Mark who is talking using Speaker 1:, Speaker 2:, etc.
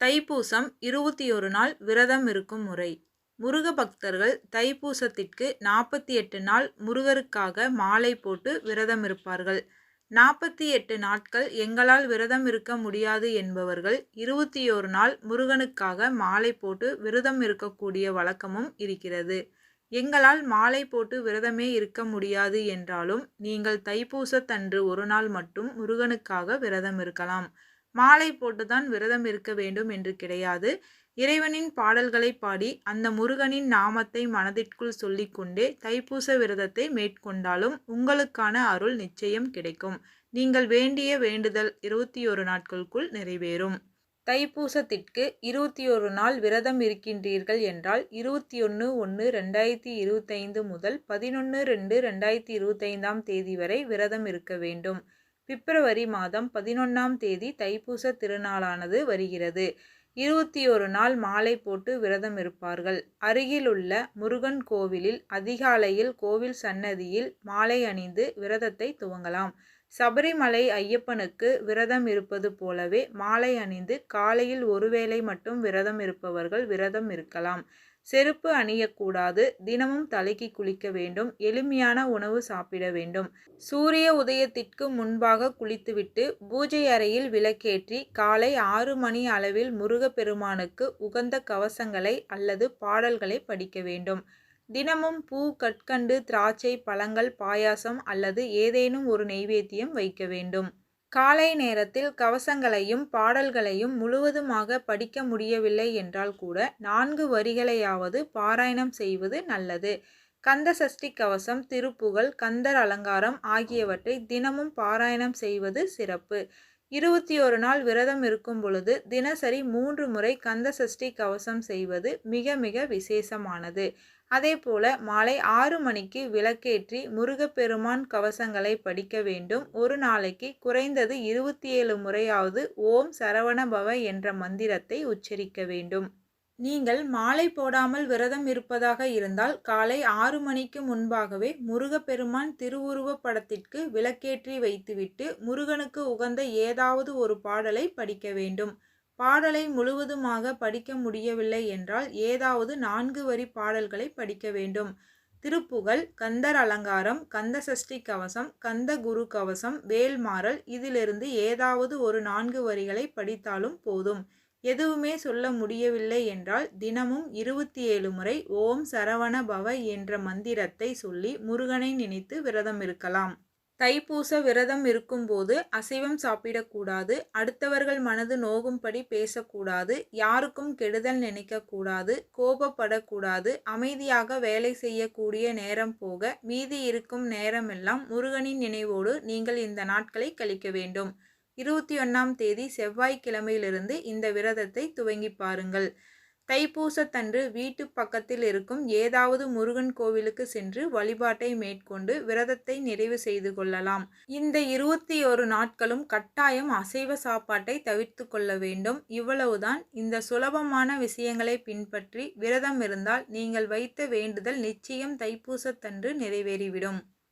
Speaker 1: தைப்பூசம் இருபத்தி ஒரு நாள் விரதம் இருக்கும் முறை. முருக பக்தர்கள் தைப்பூசத்திற்கு நாற்பத்தி எட்டு நாள் முருகருக்காக மாலை போட்டு விரதம் இருப்பார்கள். நாற்பத்தி எட்டு நாட்கள் எங்களால் விரதம் இருக்க முடியாது என்பவர்கள் இருபத்தி ஒரு நாள் முருகனுக்காக மாலை போட்டு விரதம் இருக்கக்கூடிய வழக்கமும் இருக்கிறது. எங்களால் மாலை போட்டு விரதமே இருக்க முடியாது என்றாலும் நீங்கள் தைப்பூசத்தன்று ஒரு நாள் மட்டும் முருகனுக்காக விரதம் இருக்கலாம். மாலை போட்டுதான் விரதம் இருக்க வேண்டும் என்று கிடையாது. இறைவனின் பாடல்களை பாடி அந்த முருகனின் நாமத்தை மனதிற்குள் சொல்லிக்கொண்டே தைப்பூச விரதத்தை மேற்கொண்டாலும் உங்களுக்கான அருள் நிச்சயம் கிடைக்கும். நீங்கள் வேண்டிய வேண்டுதல் இருபத்தி ஒரு நாட்களுக்குள் நிறைவேறும். தைப்பூசத்திற்கு இருபத்தி ஒரு நாள் விரதம் இருக்கின்றீர்கள் என்றால் இருபத்தி ஒன்று ஒன்று ரெண்டாயிரத்தி இருபத்தைந்து முதல் பதினொன்று ரெண்டு ரெண்டாயிரத்தி இருபத்தைந்தாம் தேதி வரை விரதம் இருக்க வேண்டும். பிப்ரவரி மாதம் பதினொன்றாம் தேதி தைப்பூச திருநாளானது வருகிறது. இருபத்தி ஒரு நாள் மாலை போட்டு விரதம் இருப்பார்கள். அருகிலுள்ள முருகன் கோவிலில் அதிகாலையில் கோவில் சன்னதியில் மாலை அணிந்து விரதத்தை துவங்கலாம். சபரிமலை ஐயப்பனுக்கு விரதம் இருப்பது போலவே மாலை அணிந்து காலையில் ஒருவேளை மட்டும் விரதம் இருப்பவர்கள் விரதம் இருக்கலாம். செருப்பு அணியக்கூடாது. தினமும் தலைக்கு குளிக்க வேண்டும். எளிமையான உணவு சாப்பிட வேண்டும். சூரிய உதயத்திற்கு முன்பாக குளித்துவிட்டு பூஜை அறையில் விளக்கேற்றி காலை ஆறு மணி அளவில் முருகப்பெருமானுக்கு உகந்த கவசங்களை அல்லது பாடல்களை படிக்க வேண்டும். தினமும் பூ கற்கண்டு திராட்சை பழங்கள் பாயாசம் அல்லது ஏதேனும் ஒரு நெய்வேத்தியம் வைக்க வேண்டும். காலை நேரத்தில் கவசங்களையும் பாடல்களையும் முழுவதுமாக படிக்க முடியவில்லை என்றால் கூட நான்கு வரிகளையாவது பாராயணம் செய்வது நல்லது. கந்த சஷ்டி கவசம் திருப்புகழ் கந்தர் அலங்காரம் ஆகியவற்றை தினமும் பாராயணம் செய்வது சிறப்பு. இருபத்தி ஒரு நாள் விரதம் இருக்கும் பொழுது தினசரி மூன்று முறை கந்த சஷ்டி கவசம் செய்வது மிக மிக விசேஷமானது. அதே போல மாலை ஆறு மணிக்கு விளக்கேற்றி முருகப்பெருமான் கவசங்களை படிக்க வேண்டும். ஒரு நாளைக்கு குறைந்தது இருபத்தி ஏழு முறையாவது ஓம் சரவணபவ என்ற மந்திரத்தை உச்சரிக்க வேண்டும். நீங்கள் மாலை போடாமல் விரதம் இருப்பதாக இருந்தால் காலை ஆறு மணிக்கு முன்பாகவே முருகப்பெருமான் திருவுருவப் படத்திற்கு விளக்கேற்றி வைத்துவிட்டு முருகனுக்கு உகந்த ஏதாவது ஒரு பாடலை படிக்க வேண்டும். பாடலை முழுவதுமாக படிக்க முடியவில்லை என்றால் ஏதாவது நான்கு வரி பாடல்களை படிக்க வேண்டும். திருப்புகழ் கந்தர் அலங்காரம் கந்த சஷ்டி கவசம் கந்த குரு கவசம் வேல்மாறல் இதிலிருந்து ஏதாவது ஒரு நான்கு வரிகளை படித்தாலும் போதும். எதுவுமே சொல்ல முடியவில்லை என்றால் தினமும் இருபத்தி ஏழு முறை ஓம் சரவண பவ என்ற மந்திரத்தை சொல்லி முருகனை நினைத்து விரதம் இருக்கலாம். தைப்பூச விரதம் இருக்கும்போது அசைவம் சாப்பிடக்கூடாது அடுத்தவர்கள் மனது நோகும்படி பேசக்கூடாது யாருக்கும் கெடுதல் நினைக்கக்கூடாது கோபப்படக்கூடாது அமைதியாக வேலை செய்யக்கூடிய நேரம் போக மீதி இருக்கும் நேரமெல்லாம் முருகனின் நினைவோடு நீங்கள் இந்த நாட்களை கழிக்க வேண்டும். இருபத்தி ஒன்றாம் தேதி செவ்வாய்க்கிழமையிலிருந்து இந்த விரதத்தை துவங்கி பாருங்கள். தைப்பூசத்தன்று வீட்டு பக்கத்தில் இருக்கும் ஏதாவது முருகன் கோவிலுக்கு சென்று வழிபாட்டை மேற்கொண்டு விரதத்தை நிறைவு செய்து கொள்ளலாம். இந்த இருபத்தி ஒரு நாட்களும் கட்டாயம் அசைவ சாப்பாட்டை தவிர்த்து கொள்ள வேண்டும். இவ்வளவுதான். இந்த சுலபமான விஷயங்களை பின்பற்றி விரதம் இருந்தால் நீங்கள் வைத்த வேண்டுதல் நிச்சயம் தைப்பூசத்தன்று நிறைவேறிவிடும்.